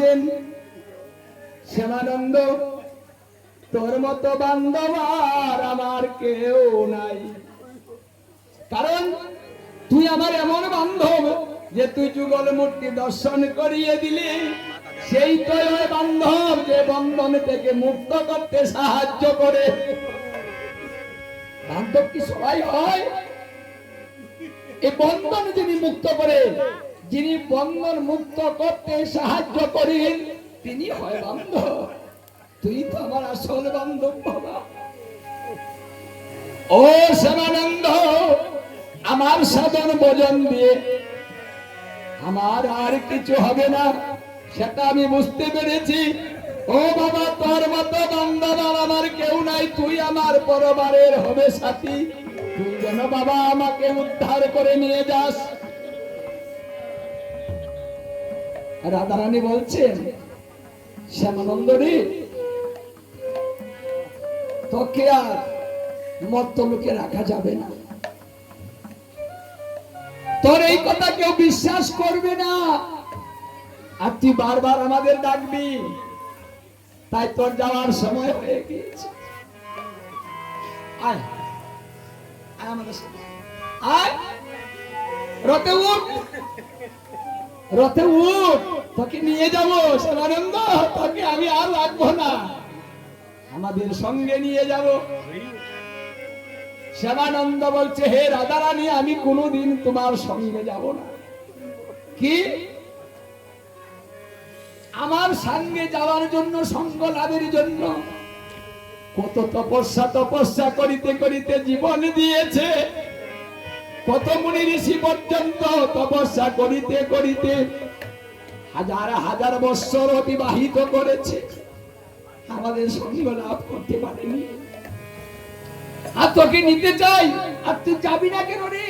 বলছেন, শ্যামানন্দ, তোর মতো বান্ধব আর আমার কেউ নাই। কারণ তুই আমার এমন বান্ধব যে তুই যুগল মূর্তি দর্শন করিয়ে দিলি। সেই তো বান্ধব যে বন্ধন থেকে মুক্ত করতে সাহায্য করে। বান্ধব কি সবাই হয়? এই বন্ধন যিনি মুক্ত করে যিনি বন্ধন মুক্ত করতে সাহায্য করেন তিনি হয় বান্ধব। তুই তো আমার আসল বান্ধব, বাবা। ও শ্যামানন্দ, আমার সাধন ভোজন দিয়ে। আমার আর কিছু হবে না, সেটা আমি বুঝতে পেরেছি। ও বাবা তোর মতো বান্ধব আর আমার কেউ নাই, তুই আমার পরবারের হবে সাথী। তুই যেন বাবা, আমাকে উদ্ধার করে নিয়ে যাস। রাধারানী বলছেন শ্যামানন্দ রে তোকে আর মত্ত লোকে রাখা যাবে না। তোর এই কথা কেউ বিশ্বাস করবে না। আর তুই বারবার আমাদের ডাকবি, তাই তোর যাওয়ার সময় হয়ে গিয়েছে। আয় আয় আমাদের আয়, রথে উঠ। রথে উঠ, তোকে নিয়ে যাব শিবানন্দ তোকে আমি আর রাখব না। আমাদের সঙ্গে নিয়ে যাব। শ্যামানন্দ বলছে, হে রাধারানী, আমি কোনোদিন তোমার সঙ্গে যাব না। কি? আমার সঙ্গে যাওয়ার জন্য, সঙ্গ লাভের জন্য কত তপস্যা তপস্যা করিতে করিতে জীবন দিয়েছে। কত মুনি ঋষি পর্যন্ত তপস্যা করিতে করিতে হাজার হাজার বৎসর অতিবাহিত করেছে। আমাদের সঙ্গ লাভ করতে পারেনি। আর তোকে নিতে চাই, আর তুই যাবি না কেন রে?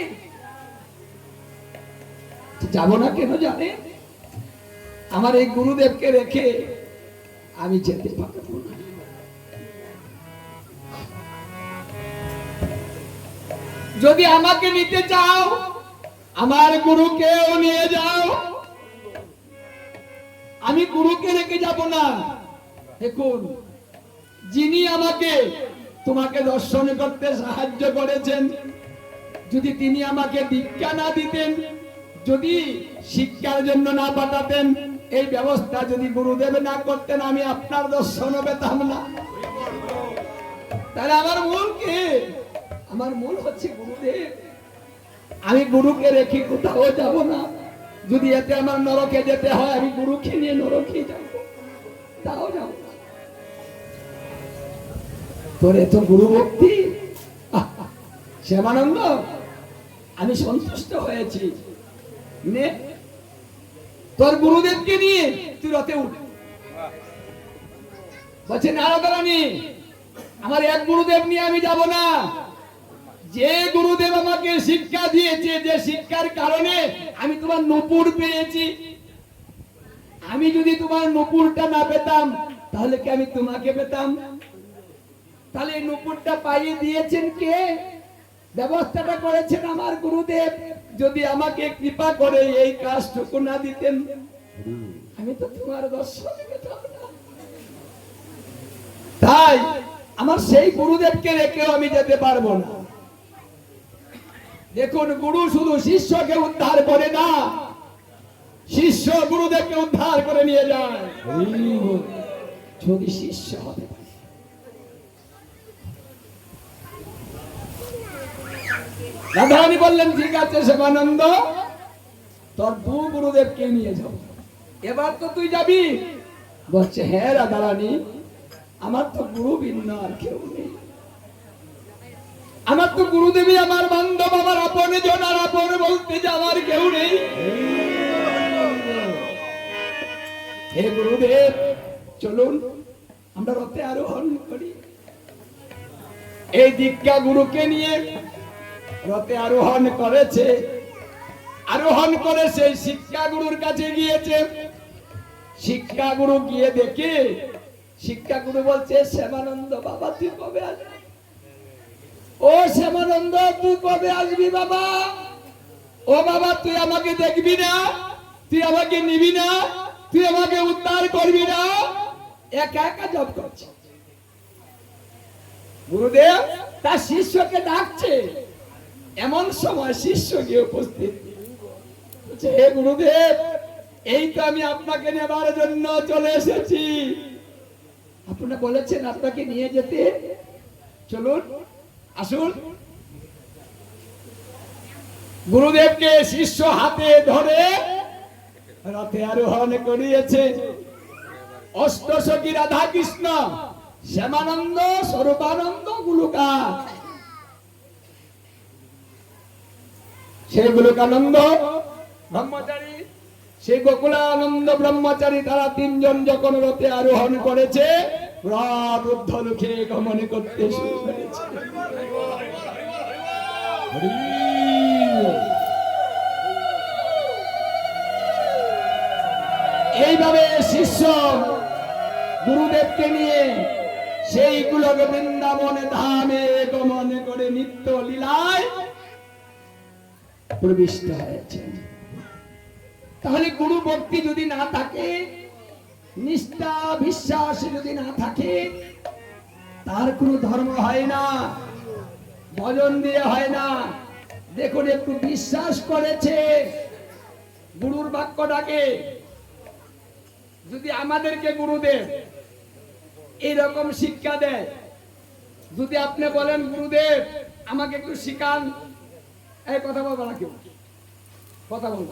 যাব না কেন জানে? আমার এই গুরুদেবকে রেখে আমি যেতে পারব না। যদি আমাকে নিতে চাও, আমার গুরুকেও নিয়ে যাও। আমি গুরুকে রেখে যাব না। দেখুন, যিনি আমাকে তোমাকে দর্শন করতে সাহায্য করেছেন, যদি তিনি আমাকে দীক্ষা না দিতেন, যদি শিক্ষার জন্য না পাঠাতেন, এই ব্যবস্থা যদি গুরুদেব না করতেন, আমি আপনার দর্শন পেতাম না। তাহলে আমার মূল কি? আমার মূল হচ্ছে গুরুদেব। আমি গুরুকে রেখে কোথাও যাব না। যদি এতে আমার নরকে যেতে হয়, আমি গুরুকে নিয়ে নরকে যাব। তাও যাব তোর এত গুরু ভক্তি? শ্যামানন্দ, আমি সন্তুষ্ট হয়েছি। নে। তোর গুরুদেবকে নিয়ে তুই রথে উঠ। বলছে নারদারানী আমার এক গুরুদেব নিয়ে আমি যাব না। যে গুরুদেব আমাকে শিক্ষা দিয়েছে, যে শিক্ষার কারণে আমি তোমার নপুর পেয়েছি। আমি যদি তোমার নপুরটা না পেতাম, তাহলে কি আমি তোমাকে পেতাম? তাহলে এই নপুরটা পাইয়ে দিয়েছেন কে? ব্যবস্থাটা করেছেন আমার গুরুদেব। যদি আমাকে কৃপা করে এই কাজটুকু না দিতেন, আমি তো তোমার দর্শন তাই আমার সেই গুরুদেবকে রেখেও আমি যেতে পারব না। দেখুন গুরু শুধু শিষ্যকে উদ্ধার করে না, শিষ্য গুরুদেবকে উদ্ধার করে নিয়ে যায়। যদি শিষ্য হতে পারে। রাধারানী বললেন, ঠিক আছে শিবানন্দ তোর দু গুরুদেবকে নিয়ে যাও। এবার তো তুই যাবি। বলছে হ্যাঁ রাধারানী, আমার তো গুরু ভিন্ন আর কেউ নেই। আমার তো গুরুদেবী, আমার বান্ধব, আমার আপন জন আর আপন বলতে যে আমার কেউ নেই। হে গুরুদেব, চলুন, আমরা রথে আরোহণ করি। এই দীক্ষা গুরুকে নিয়ে রথে আরোহণ করেছে। আরোহণ করে সেই শিক্ষা গুরুর কাছে গিয়েছে। শিক্ষা গুরু গিয়ে দেখে, শিক্ষা গুরু বলছে, শ্যামানন্দ বাবা, তুই কবে আসবি? ও শ্যামানন্দ, তুই কবে আসবি বাবা? ও বাবা, তুই আমাকে দেখবি না? তুই আমাকে নিবি না? তুই আমাকে উদ্ধার করবি না? একা একা জব করছে। গুরুদেব, তার শিষ্যকে ডাকছে। এমন সময় শিষ্য গিয়ে উপস্থিত। হে গুরুদেব, এই তো আমি আপনাকে নেবার জন্য চলে এসেছি। আপনারা বলেছেন আপনাকে নিয়ে যেতে। চলুন আসুন। গুরুদেবকে শিষ্য হাতে ধরে রথে আরোহণ করিয়েছে। অষ্টসখী রাধা কৃষ্ণ শ্যামানন্দ, স্বরূপানন্দ, গুলুকা। সেই গুলুকানন্দ, ব্রহ্মচারী। সেই গোকুলানন্দ, ব্রহ্মচারী, তারা তিনজন যখন রথে আরোহণ করেছে গমন করতে এইভাবে শিষ্য গুরুদেবকে নিয়ে সেইগুলোকে বৃন্দাবনে ধামে গমন করে নিত্য লীলায় প্রবিষ্ট হয়েছে। তাহলে গুরু ভক্তি যদি না থাকে নিষ্ঠা, বিশ্বাস যদি না থাকে, তার কোনো ধর্ম হয় না ভজন দিয়ে হয় না। দেখুন, একটু বিশ্বাস করেছে গুরুর বাক্যটাকে। যদি আমাদেরকে গুরুদেব এইরকম শিক্ষা দেয়, যদি আপনি বলেন, গুরুদেব, আমাকে একটু শিখান। এই কথা বলব না কেউ। কথা বলব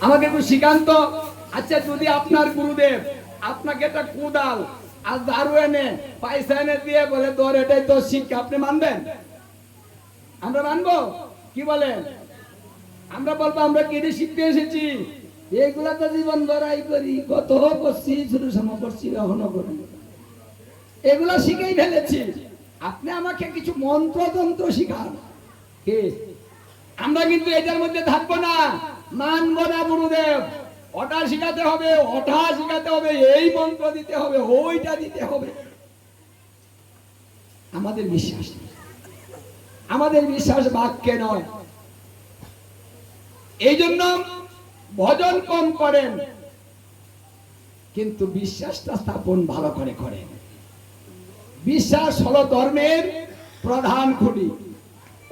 আমাকে একটু শিখান তো। আচ্ছা যদি আপনার গুরুদেব আপনাকে একটা কুদাল আর দারু এনে পয়সা এনে দিয়ে বলে তোর এটাই তোর শিক্ষা আপনি মানবেন? আমরা মানবো? কি বলেন? আমরা বলব, আমরা কেটে শিখতে এসেছি? এইগুলা তো জীবন ধরাই করি, কত করছি শুরু সময় করছি এখনও করি এগুলা শিখেই ফেলেছি। আপনি আমাকে কিছু মন্ত্রতন্ত্র শিখান। আমরা কিন্তু এটার মধ্যে থাকব না। মানবো না, গুরুদেব। ওটা শিখাতে হবে, ওটা শিখাতে হবে, এই মন্ত্র দিতে হবে, ওইটা দিতে হবে। আমাদের বিশ্বাস। আমাদের বিশ্বাস বাক্যে নয়। এই জন্য ভজন কম করেন, কিন্তু বিশ্বাসটা স্থাপন ভালো করে করেন। বিশ্বাস হলো ধর্মের প্রধান খুঁটি।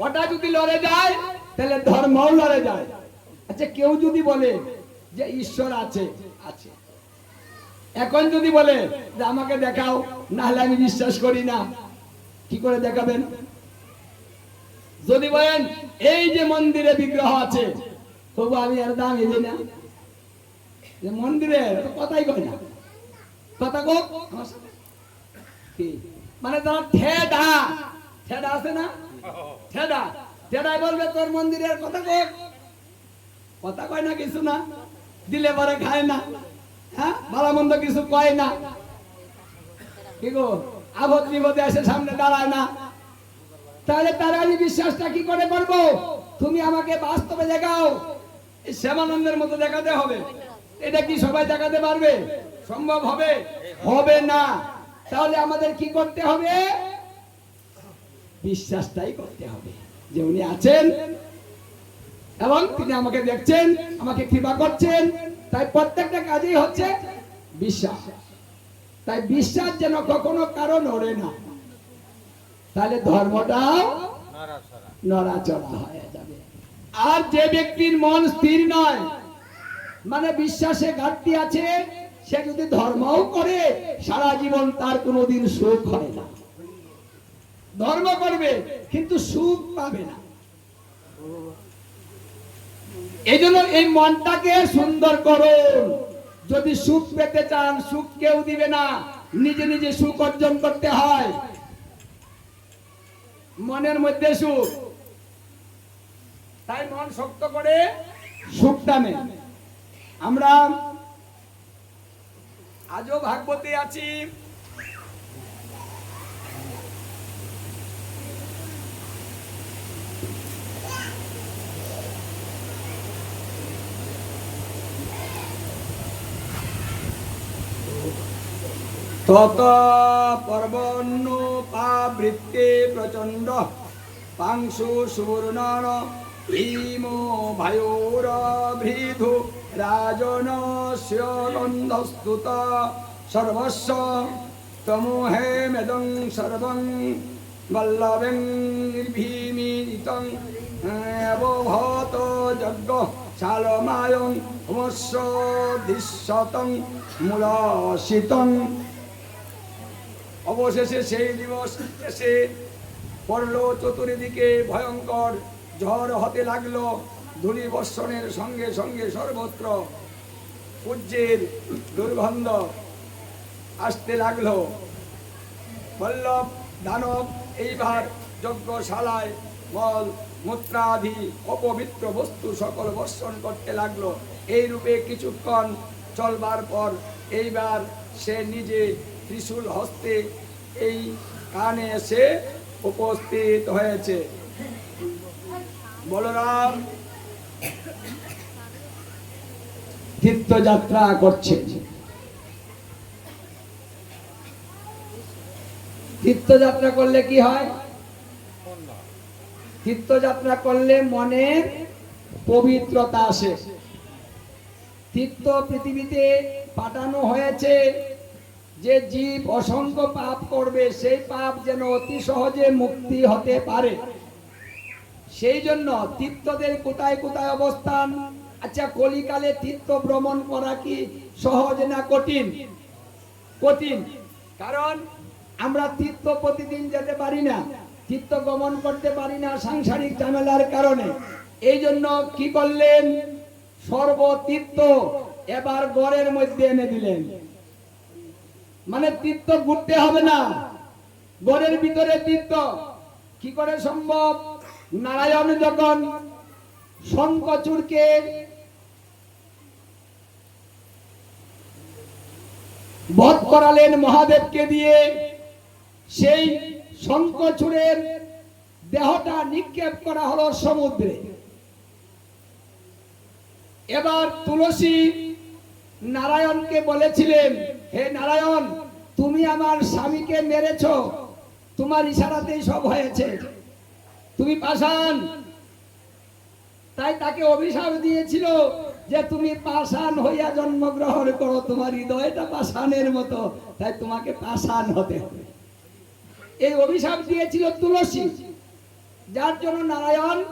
ওটা যদি লড়ে যায়, তাহলে ধর্মও লড়ে যায়। আচ্ছা কেউ যদি বলে যে ঈশ্বর আছে। আছে এখন যদি বলে যে আমাকে দেখাও, নাহলে আমি বিশ্বাস করি না। কি করে দেখাবেন? যদি বলেন, এই যে মন্দিরে বিগ্রহ আছে, তবু আমি আর দাম এলি না। যে মন্দিরে কথাই কয় না। কথা কো আমার সাথে। কি? মানে তারা ঠেডা। ঠেডা আছে না? ঠেডা। ঠেডাই বলবে, তোর মন্দিরের কথা কো কথা কয় না কিছু না। দিলে পরে খায় না। হ্যাঁ? ভালো মন্দ কিছু কয় না। কি গো? আবদ বিপদে এসে সামনে দাঁড়ায় না। তাহলে তারা আমি বিশ্বাসটা কি করে করব? তুমি আমাকে বাস্তবে দেখাও। শ্যামানন্দের মতো দেখাতে হবে। এটা কি সবাই দেখাতে পারবে? সম্ভব হবে? হবে না। তাহলে আমাদের কি করতে হবে? বিশ্বাসটাই করতে হবে। যে উনি আছেন এবং তিনি আমাকে দেখছেন, আমাকে কৃপা করছেন। তাই প্রত্যেকটা কাজেই হচ্ছে বিশ্বাস। তাই বিশ্বাস যেন কখনো কারও নড়ে না। তাহলে ধর্মটাও নড়াচড়া হয়ে যাবে। আর যে ব্যক্তির মন স্থির নয় মানে বিশ্বাসে ঘাটতি আছে, সে যদি ধর্মও করে, সারা জীবন তার কোনোদিন সুখ হয় না। ধর্ম করবে, কিন্তু সুখ পাবে না। এই জন্য এই মনটাকে সুন্দর করুন যদি সুখ পেতে চান, সুখ কেউ দিবে না। নিজে নিজে সুখ অর্জন করতে হয়। মনের মধ্যে সুখ। তাই মন শক্ত করে সুখ টানে। আমরা আজও ভাগবতে আছি। তত পর্বন্ন পাবৃত্তে প্রচণ্ড। পাংশু সুবর্ণন ভীমো ভয়োর ভৃধু রাজনস্য গন্ধস্তুত সর্বস্ব তমোহে মেদং সর্বং বল্লভং নির্ভীমিতং অবভত যজ্ঞ শালমায়ং হোমস্য দৃশ্যতং মূলশীতং। অবশেষে সেই দিবস এসে পড়ল চতুর্দিকে ভয়ঙ্কর ঝড় হতে লাগল ধূলি বর্ষণের সঙ্গে সঙ্গে সর্বত্র। পূজ্যের দুর্গন্ধ আসতে লাগল। বল্লভ, দানব এইবার যজ্ঞশালায় মল মূত্রাদি, অপবিত্র বস্তু সকল বর্ষণ করতে লাগল। এই রূপে কিছুক্ষণ চলবার পর এইবার সে নিজে ত্রিশূল হস্তে এই কানে এসে উপস্থিত হয়েছে। বলরাম তীর্থযাত্রা করছে। তীর্থযাত্রা করলে কি হয়? তীর্থযাত্রা করলে মনের পবিত্রতা আসে। তীর্থ পৃথিবীতে পাঠানো হয়েছে যে জীব অসংখ্য পাপ করবে সেই পাপ যেন অতি সহজে মুক্তি হতে পারে। সেই জন্য তীর্থদের কোথায় কোথায় অবস্থান? আচ্ছা কলিকালে তীর্থ ভ্রমণ করা কি সহজ না কঠিন? কঠিন, কারণ আমরা তীর্থ প্রতিদিন যেতে পারি না, তীর্থ গমন করতে পারি না সাংসারিক ঝামেলার কারণে। এই জন্য কি করলেন সর্বতীর্থ এবার গড়ের মধ্যে এনে দিলেন। মানে তীর্থ ঘুরতে হবে না। গড়ের ভিতরে তীর্থ। কি করে সম্ভব? নারায়ণ যখন শঙ্কচূড়কে বধ করালেন মহাদেবকে দিয়ে, সেই শঙ্কচূড়ের দেহটা নিক্ষেপ করা হলো সমুদ্রে। এবার তুলসী নারায়ণকে বলেছিলেন, হে নারায়ণ, তুমি আমার স্বামীকে মেরেছ। তোমার ইশারাতেই সব হয়েছে। তুমি পাষাণ। তাই তাকে অভিশাপ দিয়েছিল যে, তুমি পাষাণ হইয়া জন্মগ্রহণ করো, তোমার হৃদয়টা পাষাণের মতো, তাই তোমাকে পাষাণ হতে হবে। এই অভিশাপ দিয়েছিল তুলসী, যার জন্য নারায়ণ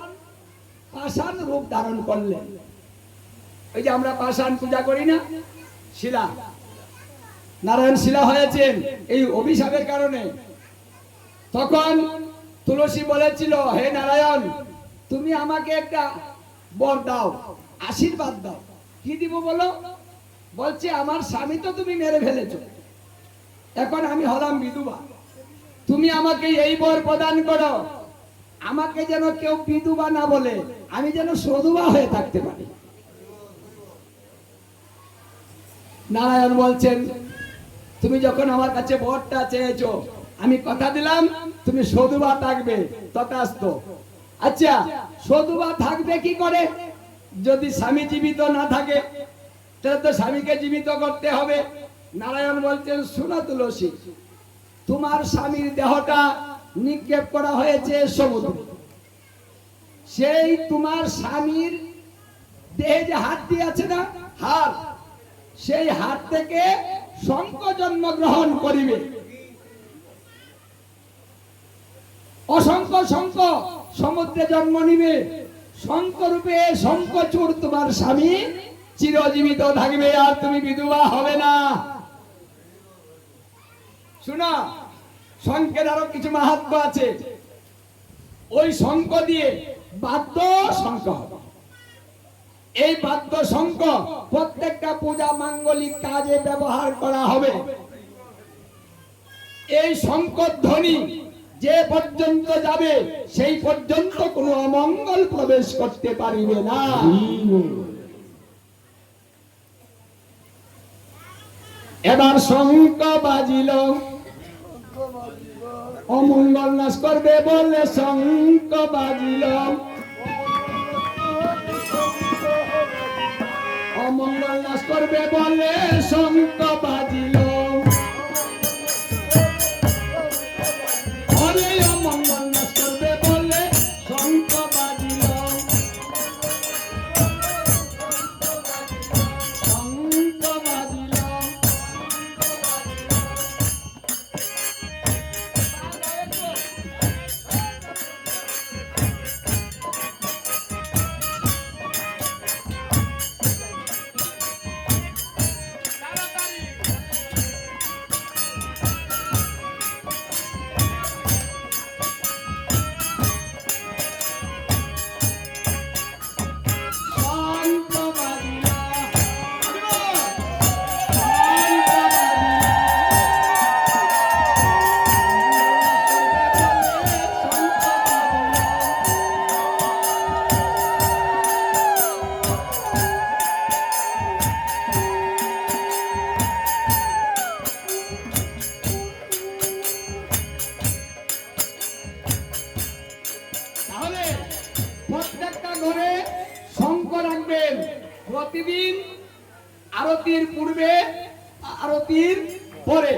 পাষাণ রূপ ধারণ করলেন। ওই যে আমরা পাষাণ পূজা করি না, শিলা। নারায়ণ শিলা হয়েছেন এই অভিশাপের কারণে। তখন তুলসী বলেছিল, হে নারায়ণ, তুমি আমাকে একটা বর দাও, আশীর্বাদ দাও। কি দিব বলো? বলছে, আমার স্বামী তো তুমি মেরে ফেলেছ। এখন আমি হলাম বিধবা। তুমি আমাকে এই বর প্রদান করো। আমাকে যেন কেউ বিধবা না বলে, আমি যেন সধুবা হয়ে থাকতে পারি। নারায়ণ বলছেন, তুমি যখন আমার কাছে বরটা চেয়েছো, আমি কথা দিলাম, তুমি সধুবা থাকবে তথাস্ত আচ্ছা সধুবা থাকবে কি করে? যদি স্বামী জীবিত না থাকে, তাহলে তো স্বামীকে জীবিত করতে হবে। নারায়ণ বলছেন, শোনা তুলসী, তোমার স্বামীর দেহটা নিক্ষেপ করা হয়েছে সমুদ্রে। সেই তোমার স্বামীর দেহে যে হাত দিয়ে আছে না হাত সেই হাত থেকে শঙ্খ জন্মগ্রহণ করিবে। অসংখ্য শঙ্খ সমুদ্রে জন্ম নিবে। শঙ্খ রূপে শঙ্খচূড় তোমার স্বামী চিরজীবিত থাকবে আর তুমি বিধবা হবে না। শোনা শঙ্খের আরও কিছু মাহাত্ম আছে। ওই শঙ্খ দিয়ে বাদ্য শঙ্খ হবে। এই বাদ্য শঙ্খ প্রত্যেকটা পূজা মাঙ্গলিক কাজে ব্যবহার করা হবে। এই শঙ্খ ধ্বনি যে পর্যন্ত যাবে, সেই পর্যন্ত কোনো অমঙ্গল প্রবেশ করতে পারিবে না। এবার শঙ্খ বাজিল। অমঙ্গল নাশ করবে বলে শঙ্খ বাজিল। অমঙ্গল নাশ করবে বলে শঙ্খ বাজিল। আরতির পরে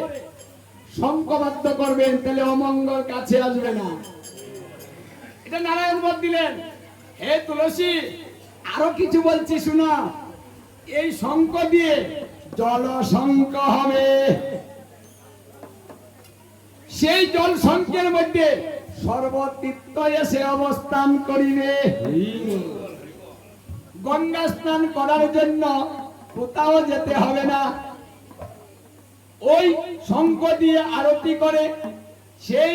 শঙ্কবাদ্য করবেন, তাহলে অমঙ্গল কাছে আসবে না। এটা নারায়ণ বর দিলেন। হে তুলসী, আরও কিছু বলছি, শোনা। এই শঙ্খ দিয়ে জল শঙ্খ হবে। সেই জল শঙ্খের মধ্যে সর্বতীর্থ এসে অবস্থান করিবে। গঙ্গা স্নান করার জন্য কোথাও যেতে হবে না। ওই শঙ্খ দিয়ে আরতি করে। সেই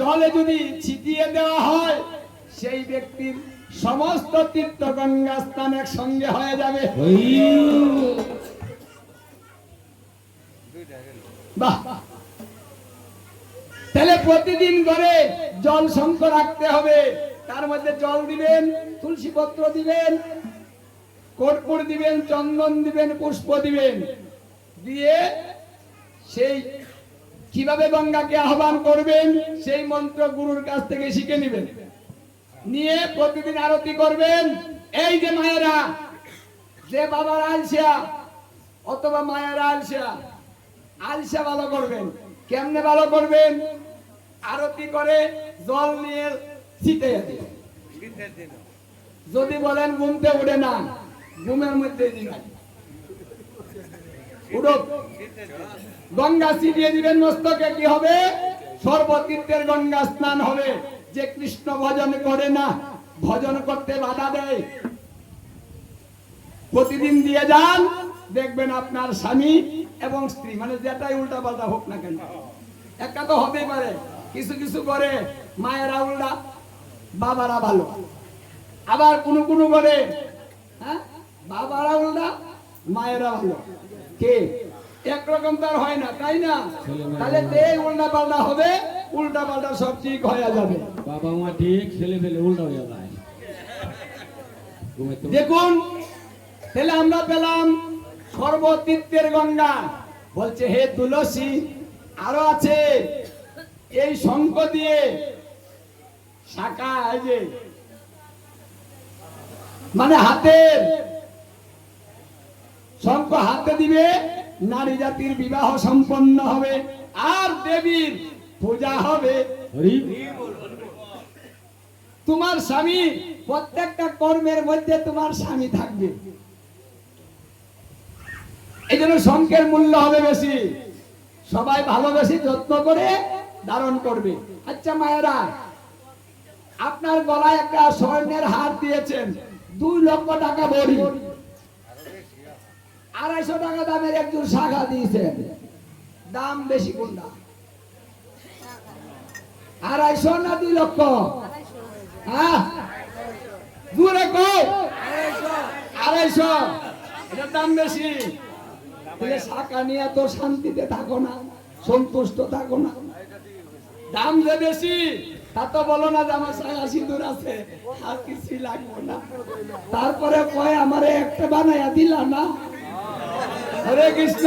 জলে যদি ছিটিয়ে দেওয়া হয়, সেই ব্যক্তির সমস্ত তীর্থ গঙ্গা স্নান একসঙ্গে হয়ে যাবে। তাহলে প্রতিদিন করে জল শঙ্খ রাখতে হবে। তার মধ্যে জল দিবেন, তুলসী পত্র দিবেন, কর্পূর দিবেন, চন্দন দিবেন, পুষ্প দিবেন। দিয়ে সেই কীভাবে গঙ্গাকে আহ্বান করবেন, সেই মন্ত্র গুরুর কাছ থেকে শিখে নেবেন। নিয়ে প্রতিদিন আরতি করবেন। এই যে মায়েরা, যে বাবার আলসিয়া, অথবা মায়ের আলসিয়া আলসিয়া ভালো করবেন। কেমনে ভালো করবেন? আরতি করে জল নিয়ে দিবেন যদি বলেন ঘুমতে উঠে না, ঘুমের মধ্যে দিবেন উঠুক। গঙ্গা ছিটিয়ে দিবেন মস্তকে, কি হবে? সর্বতীর্থের গঙ্গা স্নান হবে। যে কৃষ্ণ ভজন করে না, ভজন করতে বাধা দেয়। প্রতিদিন দিয়ে যান, দেখবেন আপনার স্বামী এবং স্ত্রী মানে যেটাই উল্টা পাল্টা হোক না কেন একটা তো হতেই পারে, কিছু কিছু করে, মায়েরা উল্টা, বাবারা ভালো। আবার কোনো কোনো করে হ্যাঁ? বাবারা উল্টা, মায়েরা ভালো। কে? একরকম তো আর হয় না তাই না? তাহলে তে উল্টা পাল্টা হবে উল্টা পাল্টা সব ঠিক হয়ে যাবে। বাবা মা ঠিক ছেলে ফেলে উল্টা হয়ে যায়। দেখুন তাহলে আমরা পেলাম সর্বতীর্থের গঙ্গা। বলছে হে তুলসী আরও আছে। এই শঙ্খ দিয়ে শাখা এই যে মানে হাতের শঙ্খ হাতে দিবে নারী জাতির বিবাহ সম্পন্ন হবে আর দেবীর পূজা হবে। তোমার স্বামী প্রত্যেকটা কর্মের মধ্যে তোমার স্বামী থাকবে। এই জন্য শঙ্কের মূল্য হবে বেশি। সবাই ভালোবেসে যত্ন করে ধারণ করবে। আচ্ছা মায়েরা আপনার গলায় একটা স্বর্ণের হার দিয়েছেন। দুই লক্ষ টাকা বড়ি। আড়াইশো টাকা দামের একজন শাখা দিয়েছেন। দাম বেশি কোনটা? আড়াইশো না দুই লক্ষ? হ্যাঁ? আড়াইশো। দাম বেশি। শাখা নিয়ে তো শান্তিতে থাকো না, সন্তুষ্ট থাকো না। দাম যে বেশি, তা তো বলো না যে আমার শাখা সিঁদুর আছে, আর কিছুই লাগবে না। তারপরে কয়, আমারে একটা বানাইয়া দিলা না? হরে কৃষ্ণ।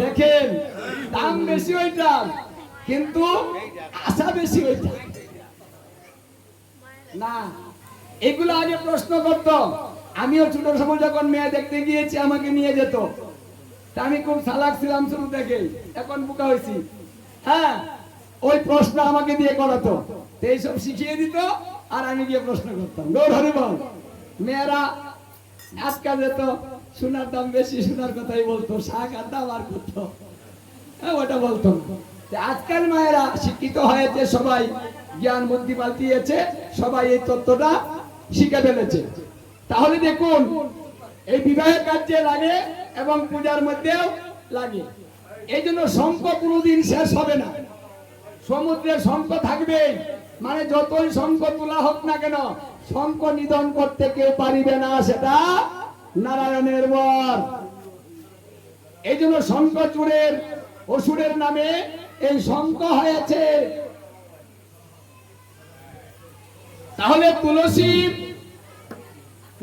দেখেন, দাম বেশি ওইটা, কিন্তু আশা বেশি ওইটা। না, এগুলো আগে প্রশ্ন করত। আমিও ছোট সময় যখন মেয়ে দেখতে গিয়েছি, আমাকে নিয়ে যেত। আমি খুব সালাক ছিলাম শুরু থেকে, এখন বোকা হয়েছি। হ্যাঁ ওই প্রশ্ন আমাকে দিয়ে করাতো। এইসব শিখিয়ে দিত, আর আমি গিয়ে প্রশ্ন করতাম। গৌর হরি বল, মেয়েরা আজকাল যেত সোনার দাম বেশি, সোনার কথাই বলতো, শাক আর দাম আর করতো হ্যাঁ ওটা বলতো। আজকাল মায়েরা শিক্ষিত হয়েছে সবাই, জ্ঞান, বুদ্ধি পাল্টিয়েছে, সবাই এই তত্ত্বটা শিখে ফেলেছে। তাহলে দেখুন, এই বিবাহের কাজে লাগে এবং পূজার মধ্যেও লাগে। এই জন্য শঙ্খ কোনোদিন শেষ হবে না। সমুদ্রে শঙ্খ থাকবে মানে যতই শঙ্খ তোলা হোক না কেন, শঙ্খ নিধন করতে কেউ পারিবে না, সেটা নারায়ণের বর। এই জন্য শঙ্খ চূড়ের অসুরের নামে এই শঙ্খ হয়েছে। তাহলে তুলসী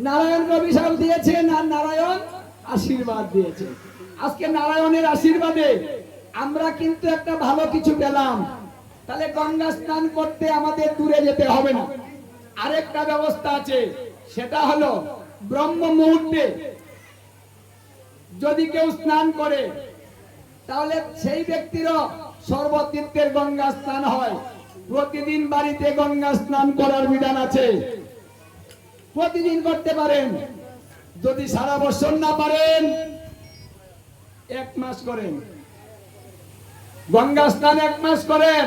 নারায়ণ অভিশাপ দিয়েছেন আর নারায়ণ আশীর্বাদ দিয়েছে? আজকে নারায়ণের আশীর্বাদে আমরা কিন্তু একটা ভালো কিছু পেলাম। তাহলে গঙ্গা স্নান করতে আমাদের দূরে যেতে হবে না। আরেকটা ব্যবস্থা আছে, সেটা হলো ব্রহ্ম মুহূর্তে যদি কেউ স্নান করে, তাহলে সেই ব্যক্তিরও সর্বতীর্থের গঙ্গা স্নান হয়। প্রতিদিন বাড়িতে গঙ্গা স্নান করার বিধান আছে। প্রতিদিন করতে পারেন। যদি সারা বছর না পারেন, এক মাস করেন। গঙ্গা স্নান এক মাস করেন।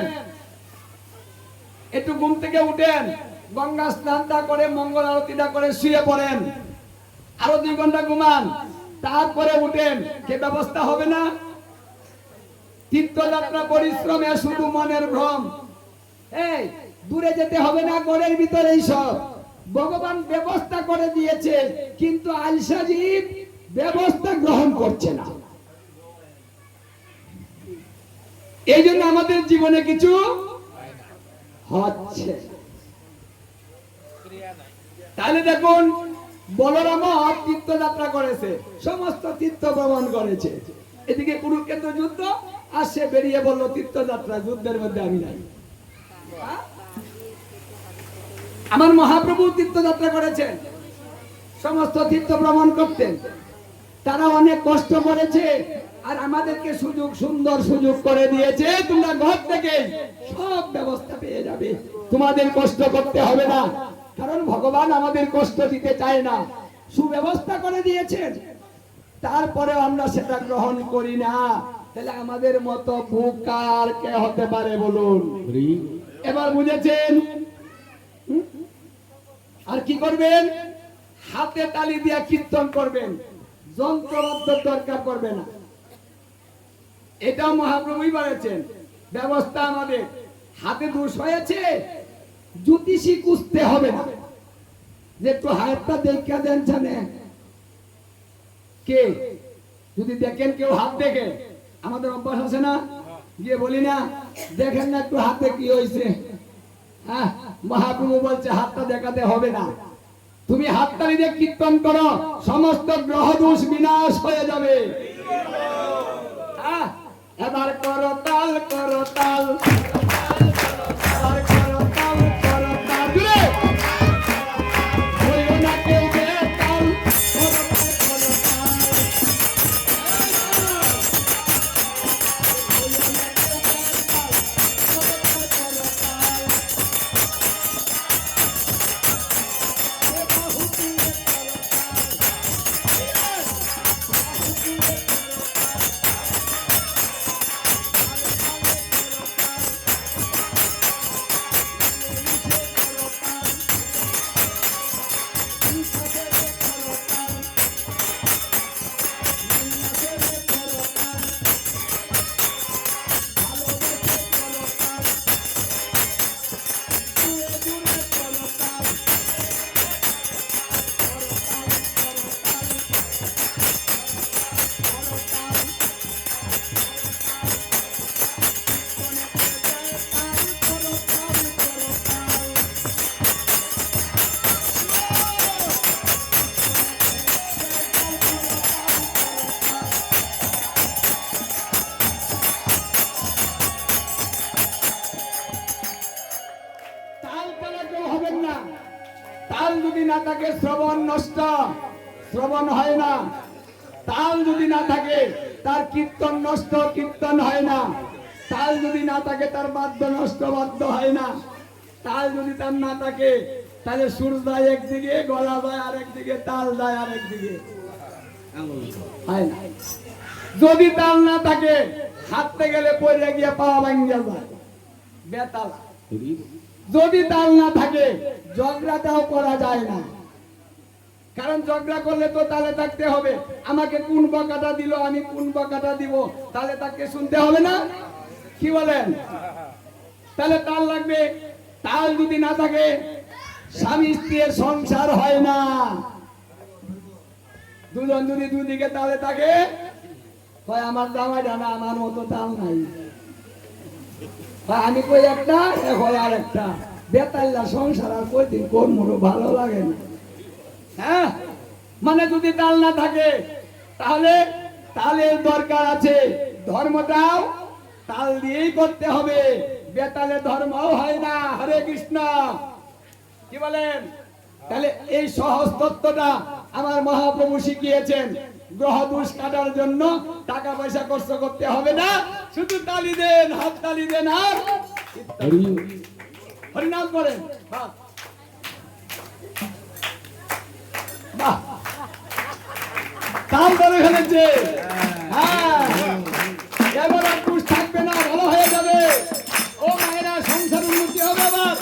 একটু ঘুম থেকে উঠেন, গঙ্গা স্নানটা করে, মঙ্গল আরতিটা করে শুয়ে পড়েন। আরও দুই ঘণ্টা ঘুমান। তারপরে উঠেন, কে ব্যবস্থা হবে না? তীর্থযাত্রা, পরিশ্রমে শুধু মনের ভ্রম। এই, দূরে যেতে হবে না গড়ের ভিতরেই সব। ভগবান ব্যবস্থা করে দিয়েছে, কিন্তু আলসা জীব ব্যবস্থা গ্রহণ করছে না। এই জন্য আমাদের জীবনে কিছু হচ্ছে। তাহলে দেখুন বলরাম তীর্থযাত্রা করেছে, সমস্ত তীর্থ ভ্রমণ করেছে। এদিকে কুরুক্ষেত্র যুদ্ধ, আর সে বেরিয়ে বলল, তীর্থযাত্রা, যুদ্ধের মধ্যে আমি নাই। আমার মহাপ্রভু তীর্থযাত্রা করেছেন, সমস্ত তীর্থ ভ্রমণ করতেন। তারা অনেক কষ্ট করেছে, আর আমাদেরকে সুযোগ, সুন্দর সুযোগ করে দিয়েছে। তোমরা ঘর থেকে সব ব্যবস্থা পেয়ে যাবে। তোমাদের কষ্ট করতে হবে না। কারণ ভগবান আমাদের কষ্ট দিতে চায় না। সুব্যবস্থা করে দিয়েছেন। তারপরে আমরা সেটা গ্রহণ করি না। তাহলে আমাদের মতো বুকার কে হতে পারে বলুন? এবার বুঝেছেন? আর কি করবেন? হাতে তালি দিয়া কীর্তন করবেন। যন্ত্রবদ্ধ দরকার করবে না। এটাও মহাপ্রভুই বলেছেন। ব্যবস্থা আমাদের। হাতে দোষ হয়েছে? জ্যোতিষী কুঁজতে হবে না। যে একটু হাতটা দেখা দেন জানে। কে? যদি দেখেন কেউ হাত দেখে, আমাদের অভ্যাস আছে না? গিয়ে বলি না, দেখেন না একটু হাতে কি হয়েছে হ্যাঁ মহাপ্রভু বলছে, হাতটা দেখাতে হবে না। তুমি হাততালি দিয়ে কীর্তন করো, সমস্ত গ্রহ দোষ বিনাশ হয়ে যাবে। এবার করো তাল করো তাল। শ্রবণ হয় না। তাল যদি না থাকে, তার কীর্তন নষ্ট, কীর্তন হয় না। তাল যদি না থাকে, তার বাদ্য নষ্ট, বাদ্য হয় না। তাল যদি তার না থাকে, তাহলে সুর যায় একদিকে, গলা যায় আরেকদিকে, তাল যায় আরেকদিকে। হয় না। যদি তাল না থাকে, হাঁটতে গেলে পড়ে গিয়ে পাওয়া ভাঙ্গিয়া যায়। বেতালা। যদি তাল না থাকে, ঝগড়াটাও করা যায় না। কারণ ঝগড়া করলে তো তালে থাকতে হবে। আমাকে কোন বকাটা দিল, আমি কোন বকাটা দিব তাহলে তাকে শুনতে হবে না? কি বলেন? তাহলে তাল লাগবে। তাল যদি না থাকে, স্বামী স্ত্রীর সংসার হয় না। দুজন যদি দুদিকে তালে থাকে, কয়, আমার জামাই জানা আমার মতো তাল নাই। আমি কই একটা কই আর একটা বেতাল্লা সংসার আর কই দিন কোন মোড়ো ভালো লাগে না। হ্যাঁ? মানে যদি তাল না থাকে তাহলে তালের দরকার আছে। ধর্মটাও তাল দিয়েই করতে হবে। বেতালে ধর্মও হয় না। হরে কৃষ্ণ। কি বলেন? তাহলে এই সহজ তত্ত্বটা আমার মহাপ্রভু শিখিয়েছেন। গ্রহ দোষ কাটার জন্য টাকা পয়সা খরচ করতে হবে না। শুধু তালি দেন হাত তালি দেন আর হরি। হরিনাম করেন। বাহ। তাল করে ফেলেছে। হ্যাঁ। এবার আর থাকবে না, ভালো হয়ে যাবে। ও মায়েরা, সংসার উন্নতি হবে আবার।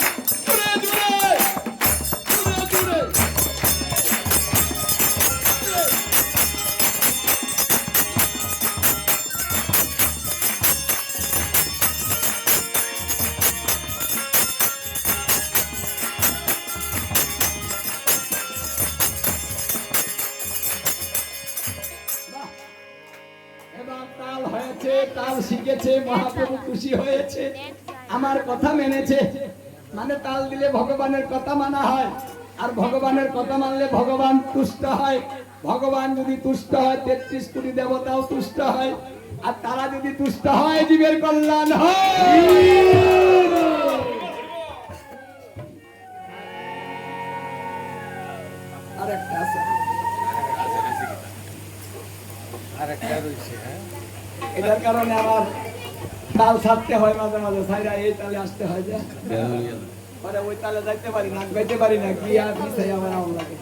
শিখেছে, মহাপ্রভু খুশি হয়েছে, আমার কথা মেনেছে। মানে তাল দিলে ভগবানের কথা মানা হয়, আর ভগবানের কথা মানলে ভগবান তুষ্ট হয়। ভগবান যদি তুষ্ট হয়, তেত্রিশ কোটি দেবতাও তুষ্ট হয়, আর তারা যদি তুষ্ট হয়, জীবের কল্যাণ হয়। এটার কারণে আমার তাল ছাড়তে হয় মাঝে মাঝে সাইরা এই তালে আসতে হয় যে। পরে ওই তালে যাইতে পারি না গাইতে পারি না কি আর পিছাই আমার আমার লাগে।